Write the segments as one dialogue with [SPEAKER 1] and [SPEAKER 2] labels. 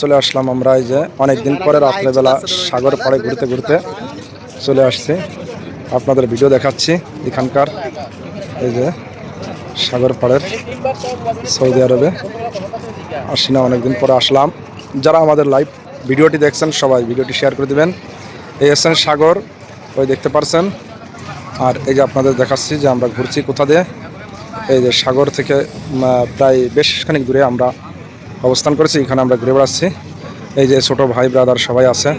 [SPEAKER 1] চলে আসলাম আমরা এই যে অনেকদিন পরে রাত্রেবেলা সাগর পাড়ে ঘুরতে ঘুরতে চলে আসছি। আপনাদের ভিডিও দেখাচ্ছি এখানকার এই যে সাগর পাড়ের সৌদি আরবে। আসি না অনেকদিন পরে আসলাম। যারা আমাদের লাইভ ভিডিওটি দেখছেন, সবাই ভিডিওটি শেয়ার করে দিবেন। এই এসেন সাগর, ওই দেখতে পারছেন। আর এই যে আপনাদের দেখাচ্ছি যে আমরা ঘুরছি কোথা দিয়ে। এই যে সাগর থেকে প্রায় বেশ খানিক দূরে আমরা অবস্থান করেছি, এখানে আমরা ঘুরে বেড়াচ্ছি। এই যে ছোট ভাই ব্রাদার সবাই আছে।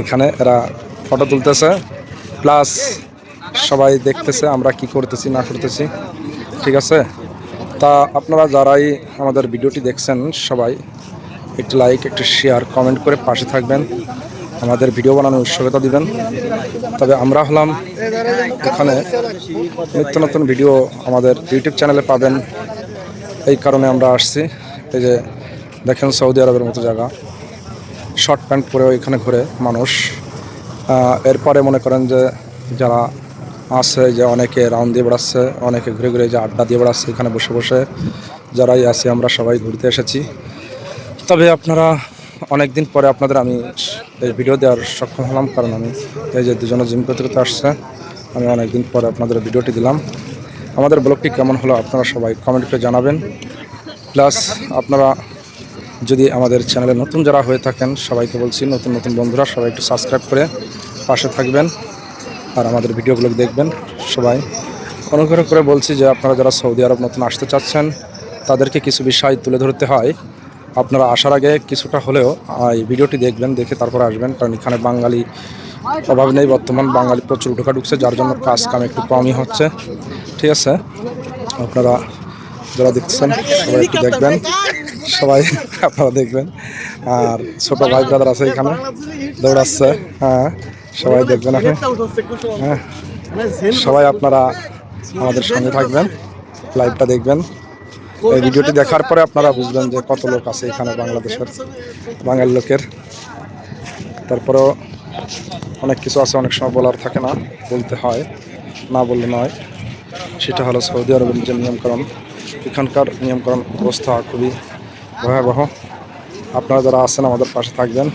[SPEAKER 1] এখানে এরা ফটো তুলতেছে প্লাস সবাই দেখতেছে আমরা কি করতেছি, না করতেছি। ঠিক আছে? তা আপনারা যারাই আমাদের ভিডিওটি দেখছেন সবাই, একটি লাইক একটি শেয়ার কমেন্ট করে পাশে থাকবেন। আমাদের ভিডিও বানানোর উৎসুকতা দিবেন। তবে আমরা হলাম এখানে নিত্য নতুন ভিডিও আমাদের ইউটিউব চ্যানেলে পাবেন। এই কারণে আমরা আসছি। এই যে দেখেন সৌদি আরবের মতো জায়গা। শর্ট প্যান্ট পরেও এখানে ঘুরে মানুষ। এরপরে মনে করেন যে যারা আছে যে অনেকে রাউন্ড দিয়ে বেড়াচ্ছে, অনেকে ঘুরে ঘুরে যে আড্ডা দিয়ে বেড়াচ্ছে, এখানে বসে বসে যারাই আছি আমরা সবাই ঘুরতে এসেছি। তবে আপনারা অনেক দিন পরে আপনাদের আমি এই ভিডিও দেওয়ার সক্ষম হলাম, কারণ আমি এই যে দুজনে জিম করতে করতে আসছে, আমি অনেক দিন পরে আপনাদের ভিডিওটি দিলাম। আমাদের ব্লগটি কেমন হলো আপনারা সবাই কমেন্ট করে জানাবেন। প্লাস আপনারা যদি আমাদের চ্যানেলে নতুন যারা হয়ে থাকেন, সবাইকে বলছি, নতুন নতুন বন্ধুরা, সবাই একটু সাবস্ক্রাইব করে পাশে থাকবেন আর আমাদের ভিডিওগুলো দেখবেন। সবাই অনুগ্রহ করে বলছি যে আপনারা যারা সৌদি আরব নতুন আসতে চাচ্ছেন, তাদেরকে কিছু বিষয় তুলে ধরতে হয়। আপনারা আসার আগে কিছুটা হলেও এই ভিডিওটি দেখবেন, দেখে তারপরে আসবেন। কারণ এখানে বাঙালি অভাব নেই, বর্তমান বাঙালি প্রচুর ঢোকা ঢুকছে, যার জন্য কাজ কাম একটু কমই হচ্ছে। ঠিক আছে? আপনারা যারা দেখছেন সবাই একটু দেখবেন। সবাই আপনারা দেখবেন। আর ছোট ভাই ব্রাদার আছে এখানে, দৌড়াচ্ছে। হ্যাঁ সবাই দেখবেন আপনি। হ্যাঁ সবাই আপনারা আমাদের সঙ্গে থাকবেন লাইভটা দেখবেন। এই ভিডিওটি দেখার পরে আপনারা বুঝবেন যে কত লোক আছে এখানে বাংলাদেশের, বাঙালি লোকের। তারপরেও অনেক কিছু আছে, অনেক সময় বলার থাকে না, বলতে হয়, না বললে নয়। সেটা হলো সৌদি আরবের যে নিয়মকরণ এখানকার নিয়মকরণ অবস্থা খুবই ভয়াবহ। আপনারা যারা আছেন আমাদের পাশে থাকবেন।